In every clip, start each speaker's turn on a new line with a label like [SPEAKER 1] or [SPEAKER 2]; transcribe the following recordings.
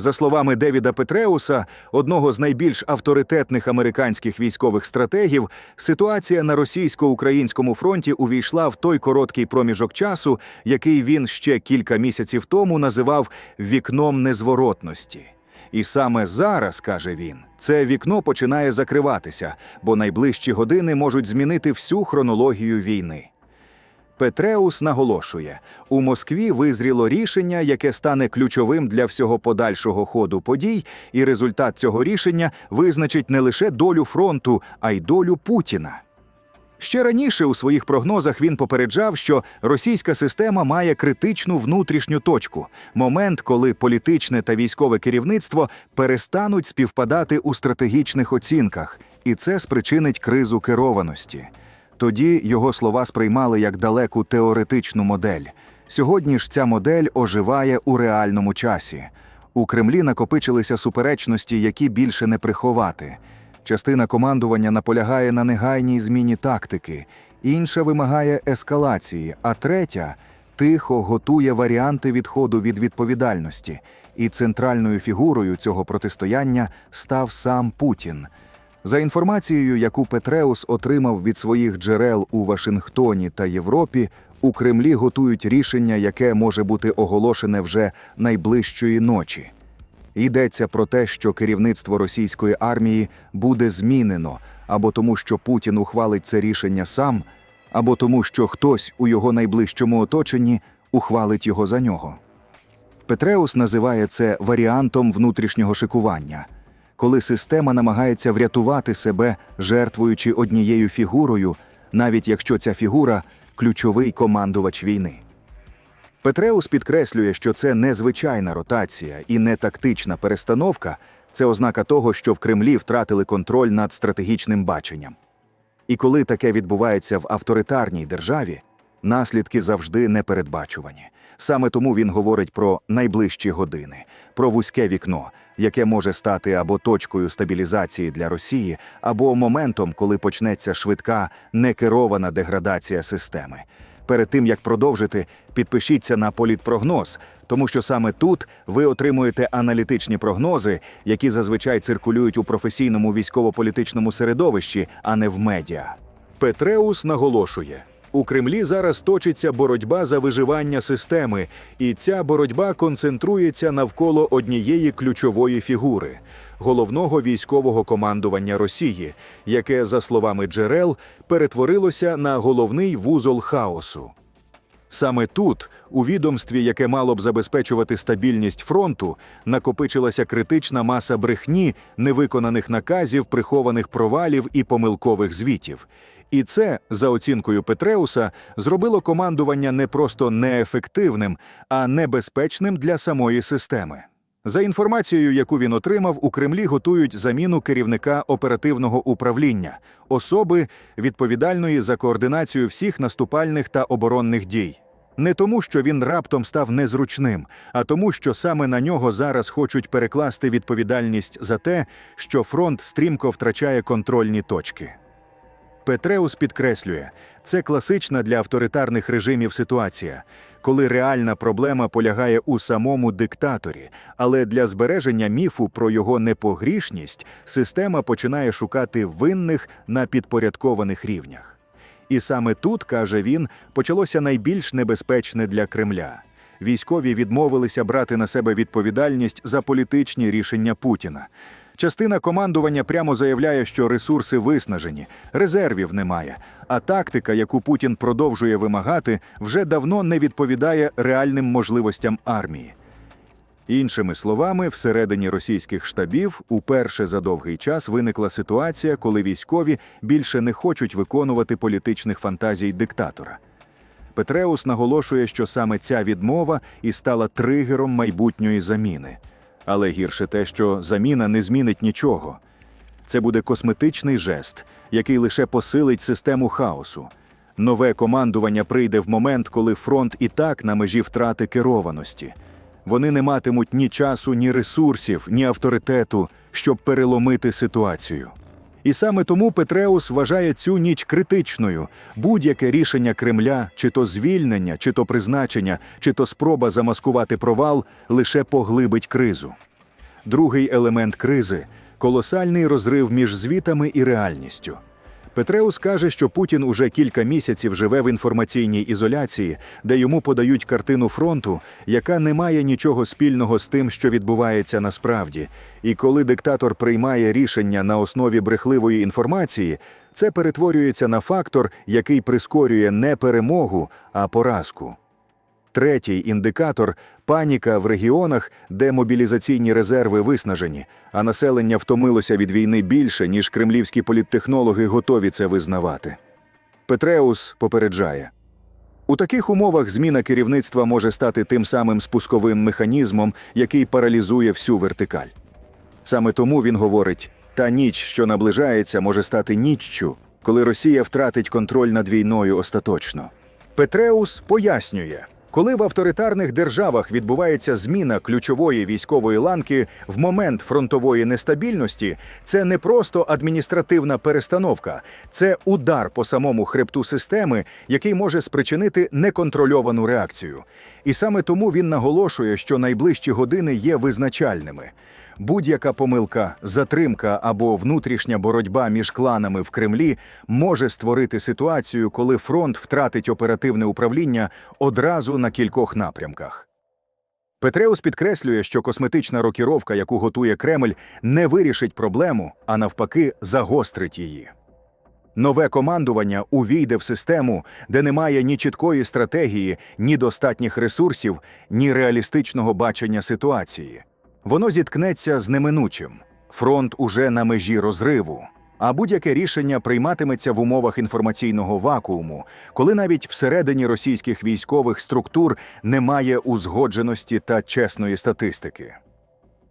[SPEAKER 1] За словами Девіда Петреуса, одного з найбільш авторитетних американських військових стратегів, ситуація на російсько-українському фронті увійшла в той короткий проміжок часу, який він ще кілька місяців тому називав вікном незворотності. І саме зараз, каже він, це вікно починає закриватися, бо найближчі години можуть змінити всю хронологію війни. Петреус наголошує, у Москві визріло рішення, яке стане ключовим для всього подальшого ходу подій, і результат цього рішення визначить не лише долю фронту, а й долю Путіна. Ще раніше у своїх прогнозах він попереджав, що російська система має критичну внутрішню точку момент, коли політичне та військове керівництво перестануть співпадати у стратегічних оцінках, і це спричинить кризу керованості. Тоді його слова сприймали як далеку теоретичну модель. Сьогодні ж ця модель оживає у реальному часі. У Кремлі накопичилися суперечності, які більше не приховати. Частина командування наполягає на негайній зміні тактики, інша вимагає ескалації, а третя тихо готує варіанти відходу від відповідальності. І центральною фігурою цього протистояння став сам Путін. За інформацією, яку Петреус отримав від своїх джерел у Вашингтоні та Європі, у Кремлі готують рішення, яке може бути оголошене вже найближчої ночі. Йдеться про те, що керівництво російської армії буде змінено або тому, що Путін ухвалить це рішення сам, або тому, що хтось у його найближчому оточенні ухвалить його за нього. Петреус називає це варіантом внутрішнього шикування, коли система намагається врятувати себе, жертвуючи однією фігурою, навіть якщо ця фігура ключовий командувач війни. Петреус підкреслює, що це не звичайна ротація і не тактична перестановка, це ознака того, що в Кремлі втратили контроль над стратегічним баченням. І коли таке відбувається в авторитарній державі, наслідки завжди непередбачувані. Саме тому він говорить про найближчі години, про вузьке вікно, яке може стати або точкою стабілізації для Росії, або моментом, коли почнеться швидка, некерована деградація системи. Перед тим як продовжити, підпишіться на політпрогноз, тому що саме тут ви отримуєте аналітичні прогнози, які зазвичай циркулюють у професійному військово-політичному середовищі, а не в медіа. Петреус наголошує. У Кремлі зараз точиться боротьба за виживання системи, і ця боротьба концентрується навколо однієї ключової фігури головного військового командування Росії, яке, за словами джерел, перетворилося на головний вузол хаосу. Саме тут, у відомстві, яке мало б забезпечувати стабільність фронту, накопичилася критична маса брехні, невиконаних наказів, прихованих провалів і помилкових звітів. І це, за оцінкою Петреуса, зробило командування не просто неефективним, а небезпечним для самої системи. За інформацією, яку він отримав, у Кремлі готують заміну керівника оперативного управління, особи, відповідальної за координацію всіх наступальних та оборонних дій. Не тому, що він раптом став незручним, а тому, що саме на нього зараз хочуть перекласти відповідальність за те, що фронт стрімко втрачає контрольні точки. Петреус підкреслює, це класична для авторитарних режимів ситуація, коли реальна проблема полягає у самому диктаторі, але для збереження міфу про його непогрішність система починає шукати винних на підпорядкованих рівнях. І саме тут, каже він, почалося найбільш небезпечне для Кремля. Військові відмовилися брати на себе відповідальність за політичні рішення Путіна. Частина командування прямо заявляє, що ресурси виснажені, резервів немає, а тактика, яку Путін продовжує вимагати, вже давно не відповідає реальним можливостям армії. Іншими словами, всередині російських штабів уперше за довгий час виникла ситуація, коли військові більше не хочуть виконувати політичних фантазій диктатора. Петреус наголошує, що саме ця відмова і стала тригером майбутньої заміни. Але гірше те, що заміна не змінить нічого. Це буде косметичний жест, який лише посилить систему хаосу. Нове командування прийде в момент, коли фронт і так на межі втрати керованості. Вони не матимуть ні часу, ні ресурсів, ні авторитету, щоб переломити ситуацію. І саме тому Петреус вважає цю ніч критичною. Будь-яке рішення Кремля, чи то звільнення, чи то призначення, чи то спроба замаскувати провал, лише поглибить кризу. Другий елемент кризи колосальний розрив між звітами і реальністю. Петреус каже, що Путін уже кілька місяців живе в інформаційній ізоляції, де йому подають картину фронту, яка не має нічого спільного з тим, що відбувається насправді. І коли диктатор приймає рішення на основі брехливої інформації, це перетворюється на фактор, який прискорює не перемогу, а поразку. Третій індикатор паніка в регіонах, де мобілізаційні резерви виснажені, а населення втомилося від війни більше, ніж кремлівські політтехнологи готові це визнавати. Петреус попереджає. У таких умовах зміна керівництва може стати тим самим спусковим механізмом, який паралізує всю вертикаль. Саме тому він говорить: та ніч, що наближається, може стати ніччю, коли Росія втратить контроль над війною остаточно. Петреус пояснює, коли в авторитарних державах відбувається зміна ключової військової ланки в момент фронтової нестабільності, це не просто адміністративна перестановка, це удар по самому хребту системи, який може спричинити неконтрольовану реакцію. І саме тому він наголошує, що найближчі години є визначальними. Будь-яка помилка, затримка або внутрішня боротьба між кланами в Кремлі може створити ситуацію, коли фронт втратить оперативне управління одразу на кількох напрямках. Петреус підкреслює, що косметична рокіровка, яку готує Кремль, не вирішить проблему, а навпаки, загострить її. Нове командування увійде в систему, де немає ні чіткої стратегії, ні достатніх ресурсів, ні реалістичного бачення ситуації. Воно зіткнеться з неминучим. Фронт уже на межі розриву. А будь-яке рішення прийматиметься в умовах інформаційного вакууму, коли навіть всередині російських військових структур немає узгодженості та чесної статистики.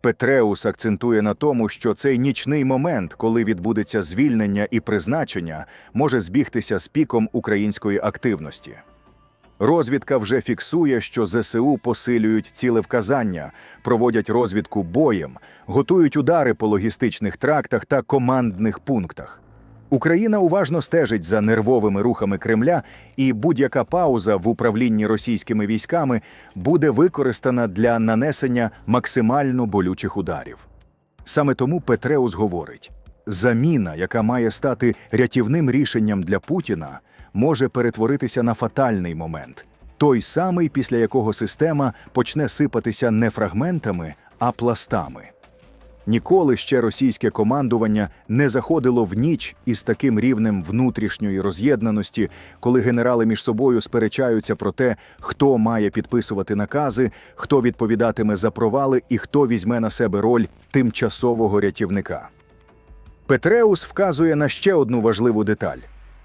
[SPEAKER 1] Петреус акцентує на тому, що цей нічний момент, коли відбудеться звільнення і призначення, може збігтися з піком української активності. Розвідка вже фіксує, що ЗСУ посилюють цілевказання, проводять розвідку боєм, готують удари по логістичних трактах та командних пунктах. Україна уважно стежить за нервовими рухами Кремля, і будь-яка пауза в управлінні російськими військами буде використана для нанесення максимально болючих ударів. Саме тому Петреус говорить: заміна, яка має стати рятівним рішенням для Путіна, може перетворитися на фатальний момент, той самий, після якого система почне сипатися не фрагментами, а пластами. Ніколи ще російське командування не заходило в ніч із таким рівнем внутрішньої роз'єднаності, коли генерали між собою сперечаються про те, хто має підписувати накази, хто відповідатиме за провали і хто візьме на себе роль тимчасового рятівника. Петреус вказує на ще одну важливу деталь.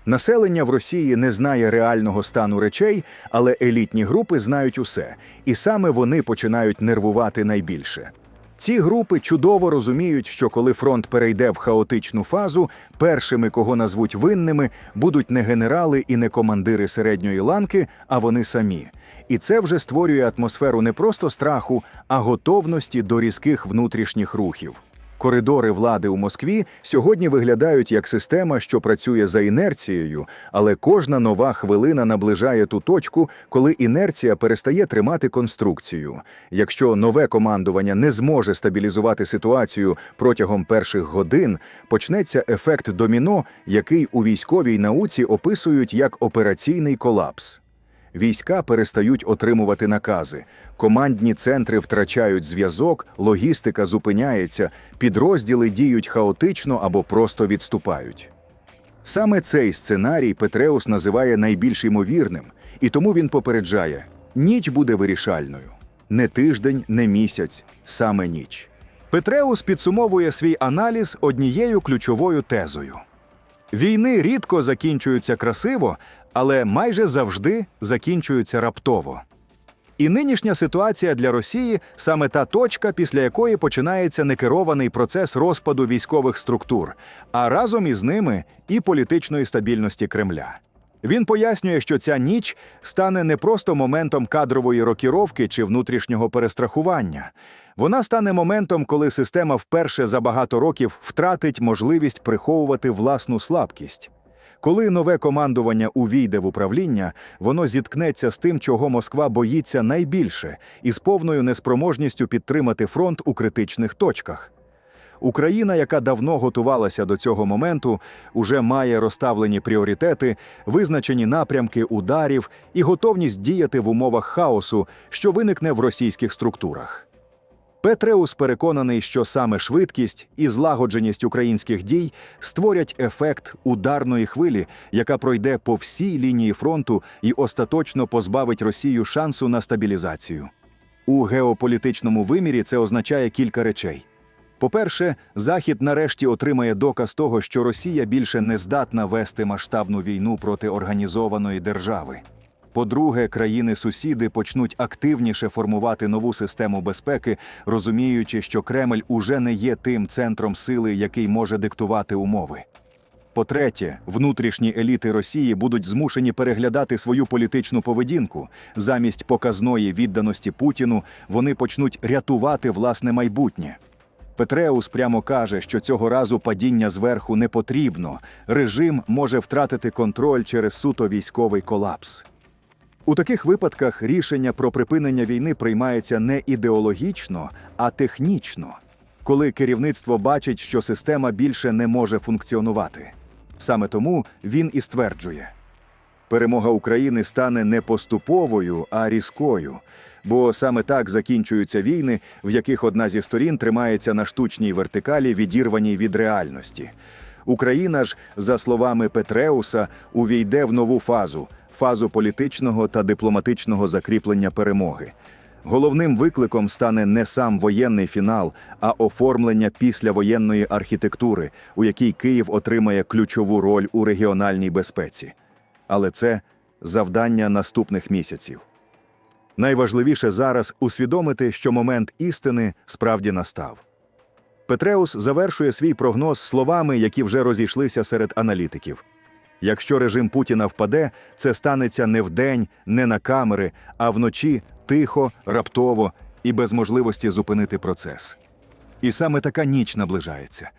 [SPEAKER 1] Населення в Росії не знає реального стану речей, але елітні групи знають усе, і саме вони починають нервувати найбільше. Ці групи чудово розуміють, що коли фронт перейде в хаотичну фазу, першими, кого назвуть винними, будуть не генерали і не командири середньої ланки, а вони самі. І це вже створює атмосферу не просто страху, а готовності до різких внутрішніх рухів. Коридори влади у Москві сьогодні виглядають як система, що працює за інерцією, але кожна нова хвилина наближає ту точку, коли інерція перестає тримати конструкцію. Якщо нове командування не зможе стабілізувати ситуацію протягом перших годин, почнеться ефект доміно, який у військовій науці описують як операційний колапс. Війська перестають отримувати накази, командні центри втрачають зв'язок, логістика зупиняється, підрозділи діють хаотично або просто відступають. Саме цей сценарій Петреус називає найбільш ймовірним, і тому він попереджає: ніч буде вирішальною. Не тиждень, не місяць, саме ніч. Петреус підсумовує свій аналіз однією ключовою тезою. Війни рідко закінчуються красиво, але майже завжди закінчуються раптово. І нинішня ситуація для Росії саме та точка, після якої починається некерований процес розпаду військових структур, а разом із ними і політичної стабільності Кремля. Він пояснює, що ця ніч стане не просто моментом кадрової рокіровки чи внутрішнього перестрахування. Вона стане моментом, коли система вперше за багато років втратить можливість приховувати власну слабкість. Коли нове командування увійде в управління, воно зіткнеться з тим, чого Москва боїться найбільше, і з повною неспроможністю підтримати фронт у критичних точках. Україна, яка давно готувалася до цього моменту, уже має розставлені пріоритети, визначені напрямки ударів і готовність діяти в умовах хаосу, що виникне в російських структурах. Петреус переконаний, що саме швидкість і злагодженість українських дій створять ефект ударної хвилі, яка пройде по всій лінії фронту і остаточно позбавить Росію шансу на стабілізацію. У геополітичному вимірі це означає кілька речей. По-перше, Захід нарешті отримає доказ того, що Росія більше не здатна вести масштабну війну проти організованої держави. По-друге, країни-сусіди почнуть активніше формувати нову систему безпеки, розуміючи, що Кремль уже не є тим центром сили, який може диктувати умови. По-третє, внутрішні еліти Росії будуть змушені переглядати свою політичну поведінку. Замість показної відданості Путіну вони почнуть рятувати власне майбутнє. Петреус прямо каже, що цього разу падіння зверху не потрібно. Режим може втратити контроль через суто військовий колапс. У таких випадках рішення про припинення війни приймається не ідеологічно, а технічно, коли керівництво бачить, що система більше не може функціонувати. Саме тому він і стверджує: перемога України стане не поступовою, а різкою, бо саме так закінчуються війни, в яких одна зі сторін тримається на штучній вертикалі, відірваній від реальності. Україна ж, за словами Петреуса, увійде в нову фазу фазу політичного та дипломатичного закріплення перемоги. Головним викликом стане не сам воєнний фінал, а оформлення післявоєнної архітектури, у якій Київ отримає ключову роль у регіональній безпеці. Але це завдання наступних місяців. Найважливіше зараз усвідомити, що момент істини справді настав. Петреус завершує свій прогноз словами, які вже розійшлися серед аналітиків. Якщо режим Путіна впаде, це станеться не вдень, не на камери, а вночі тихо, раптово і без можливості зупинити процес. І саме така ніч наближається.